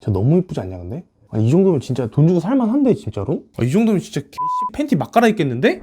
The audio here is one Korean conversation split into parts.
진짜 너무 이쁘지 않냐 근데? 아니, 이 정도면 진짜 돈 주고 살만한데 진짜로? 아, 이 정도면 진짜 개씨 팬티 막 갈아입겠는데?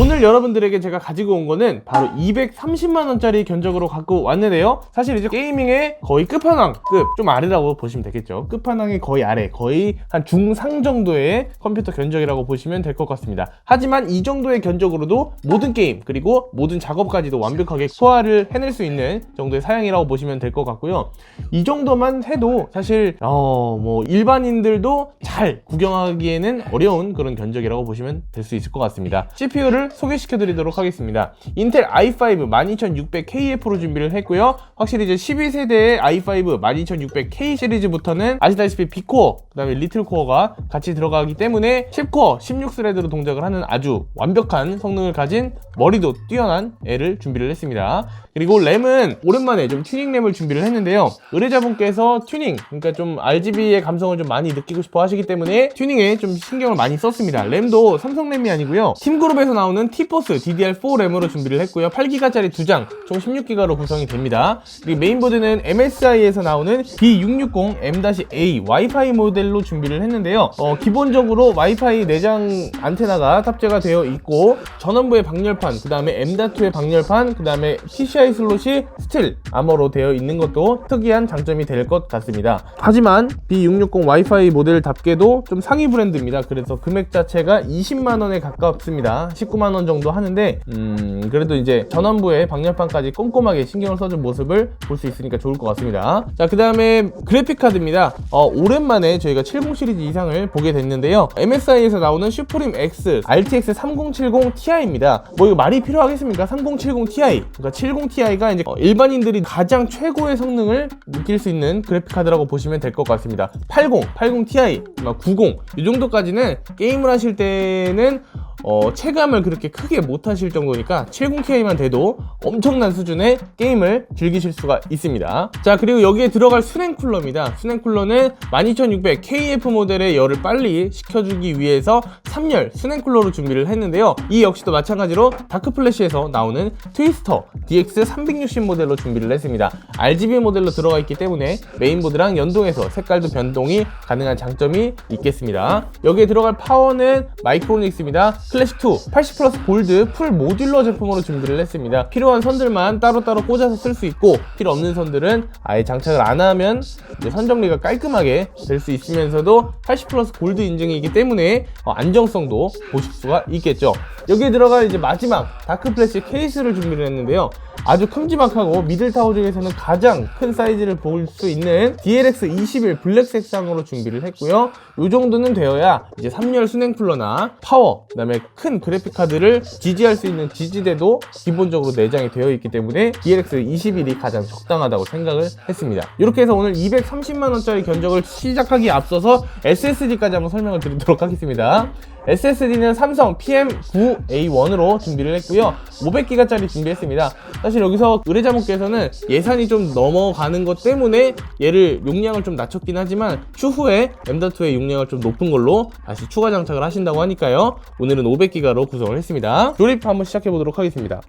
오늘 여러분들에게 제가 가지고 온 거는 바로 230만원짜리 견적으로 갖고 왔는데요. 사실 이제 게이밍의 거의 끝판왕급, 좀 아래라고 보시면 되겠죠. 끝판왕의 거의 아래, 거의 한 중상 정도의 컴퓨터 견적이라고 보시면 될 것 같습니다. 하지만 이 정도의 견적으로도 모든 게임, 그리고 모든 작업까지도 완벽하게 소화를 해낼 수 있는 정도의 사양이라고 보시면 될 것 같고요. 이 정도만 해도 사실, 어, 뭐, 일반인들도 잘 구경하기에는 어려운 그런 견적이라고 보시면 될 수 있을 것 같습니다. CPU를 소개시켜 드리도록 하겠습니다. 인텔 i5 12600KF로 준비를 했고요. 확실히 이제 12세대의 i5 12600K 시리즈부터는 아시다시피 B코어, 그 다음에 리틀 코어가 같이 들어가기 때문에 10코어, 16스레드로 동작을 하는 아주 완벽한 성능을 가진 머리도 뛰어난 애를 준비를 했습니다. 그리고 램은 오랜만에 좀 튜닝 램을 준비를 했는데요. 의뢰자분께서 튜닝, 그러니까 좀 RGB의 감성을 좀 많이 느끼고 싶어 하시기 때문에 튜닝에 좀 신경을 많이 썼습니다. 램도 삼성 램이 아니고요. 팀그룹에서 나오는 T포스 DDR4 램으로 준비를 했고요. 8기가짜리 두 장, 총 16기가로 구성이 됩니다. 그리고 메인보드는 MSI에서 나오는 B660M-A 와이파이 모델로 준비를 했는데요. 어, 기본적으로 와이파이 내장 안테나가 탑재가 되어 있고 전원부의 방열판, 그 다음에 M.2의 방열판, 그 다음에 PCI 슬롯이 스틸 아머로 되어 있는 것도 특이한 장점이 될 것 같습니다. 하지만 B660 와이파이 모델답게도 좀 상위 브랜드입니다. 그래서 금액 자체가 20만 원에 가깝습니다. 19만 원 정도 하는데 음, 그래도 이제 전원부의 방열판까지 꼼꼼하게 신경을 써준 모습을 볼 수 있으니까 좋을 것 같습니다. 자, 그 다음에 그래픽 카드입니다. 어, 오랜만에 저희가 70 시리즈 이상을 보게 됐는데요. MSI에서 나오는 슈프림 X RTX 3070 Ti입니다. 뭐 이거 말이 필요하겠습니까? 3070 Ti. 그러니까 70 Ti가 이제 어, 일반인들이 가장 최고의 성능을 느낄 수 있는 그래픽 카드라고 보시면 될 것 같습니다. 80, 80 Ti, 90. 이 정도까지는 게임을 하실 때는 어, 체감을 그렇게 크게 못 하실 정도니까 70K만 돼도 엄청난 수준의 게임을 즐기실 수가 있습니다. 자, 그리고 여기에 들어갈 수냉 쿨러입니다. 수냉 쿨러는 12600 KF 모델의 열을 빨리 식혀주기 위해서 3열 수냉 쿨러로 준비를 했는데요. 이 역시도 마찬가지로 다크 플래시에서 나오는 트위스터 DX 360 모델로 준비를 했습니다. RGB 모델로 들어가 있기 때문에 메인보드랑 연동해서 색깔도 변동이 가능한 장점이 있겠습니다. 여기에 들어갈 파워는 마이크로닉스입니다. 클래시2 80 플러스 골드 풀 모듈러 제품으로 준비를 했습니다. 필요한 선들만 따로따로 꽂아서 쓸 수 있고 필요 없는 선들은 아예 장착을 안 하면 이제 선 정리가 깔끔하게 될 수 있으면서도 80 플러스 골드 인증이기 때문에 어, 안정성도 보실 수가 있겠죠. 여기에 들어갈 이제 마지막 다크 플래시 케이스를 준비를 했는데요. 아주 큼지막하고 미들타워 중에서는 가장 큰 사이즈를 볼 수 있는 DLX 21 블랙 색상으로 준비를 했고요. 이 정도는 되어야 이제 3열 수냉 쿨러나 파워, 그 다음에 큰 그래픽 카드를 지지할 수 있는 지지대도 기본적으로 내장이 되어 있기 때문에 DLX 21이 가장 적당하다고 생각을 했습니다. 이렇게 해서 오늘 230만 원짜리 견적을 시작하기에 앞서서 SSD까지 한번 설명을 드리도록 하겠습니다. SSD는 삼성 PM9A1으로 준비를 했고요. 500기가짜리 준비했습니다. 사실 여기서 의뢰자분께서는 예산이 좀 넘어가는 것 때문에 얘를 용량을 좀 낮췄긴 하지만 추후에 M.2의 용량을 좀 높은 걸로 다시 추가 장착을 하신다고 하니까요. 오늘은 500기가로 구성을 했습니다. 조립 한번 시작해 보도록 하겠습니다.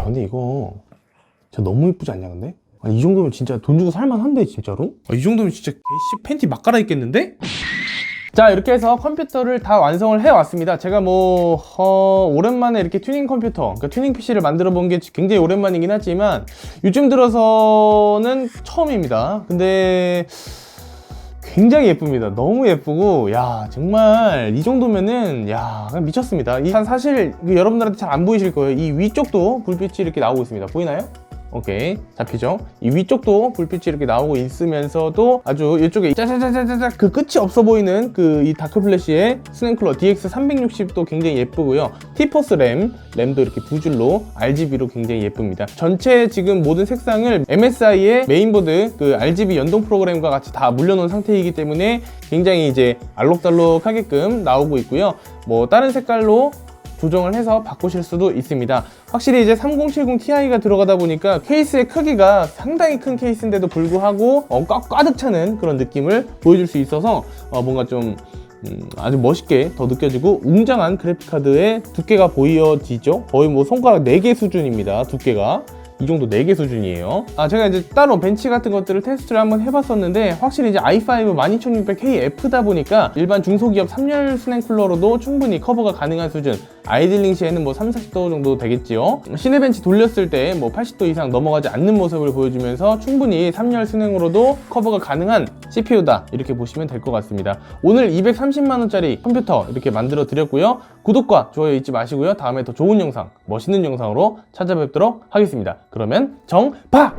야 근데 이거 진짜 너무 이쁘지 않냐 근데? 아니, 이 정도면 진짜 돈 주고 살만한데 진짜로? 아, 이 정도면 진짜 개씨 팬티 막 갈아입겠는데? 자 이렇게 해서 컴퓨터를 다 완성을 해왔습니다 제가 뭐 어, 오랜만에 이렇게 튜닝 컴퓨터 그러니까 튜닝 PC를 만들어 본 게 굉장히 오랜만이긴 하지만 요즘 들어서는 처음입니다 근데 굉장히 예쁩니다. 너무 예쁘고, 야, 정말, 이 정도면은, 야, 미쳤습니다. 이, 사실, 그 여러분들한테 잘 안 보이실 거예요. 이 위쪽도 불빛이 이렇게 나오고 있습니다. 보이나요? 오케이. 잡히죠? 이 위쪽도 불빛이 이렇게 나오고 있으면서도 아주 이쪽에 짜자자자자자 그 끝이 없어 보이는 그 이 다크 플래시의 스냅클러 DX360도 굉장히 예쁘고요. 티포스 램, 램도 이렇게 두 줄로 RGB로 굉장히 예쁩니다. 전체 지금 모든 색상을 MSI의 메인보드 그 RGB 연동 프로그램과 같이 다 물려놓은 상태이기 때문에 굉장히 이제 알록달록하게끔 나오고 있고요. 뭐 다른 색깔로 조정을 해서 바꾸실 수도 있습니다. 확실히 이제 3070 Ti가 들어가다 보니까 케이스의 크기가 상당히 큰 케이스인데도 불구하고 어, 꽉, 가득 차는 그런 느낌을 보여줄 수 있어서 어, 뭔가 좀 음, 아주 멋있게 더 느껴지고 웅장한 그래픽카드의 두께가 보여지죠. 거의 뭐 손가락 4개 수준입니다. 두께가. 이 정도 4개 수준이에요. 아, 제가 이제 따로 벤치 같은 것들을 테스트를 한번 해봤었는데, 확실히 이제 i5 12600KF다 보니까 일반 중소기업 3열 스냅 쿨러로도 충분히 커버가 가능한 수준. 아이들링 시에는 뭐 3, 40도 정도 되겠지요. 시네벤치 돌렸을 때 뭐 80도 이상 넘어가지 않는 모습을 보여주면서 충분히 3열 스냅으로도 커버가 가능한 CPU다. 이렇게 보시면 될 것 같습니다. 오늘 230만원짜리 컴퓨터 이렇게 만들어 드렸고요. 구독과 좋아요 잊지 마시고요. 다음에 더 좋은 영상, 멋있는 영상으로 찾아뵙도록 하겠습니다. 그러면 정박!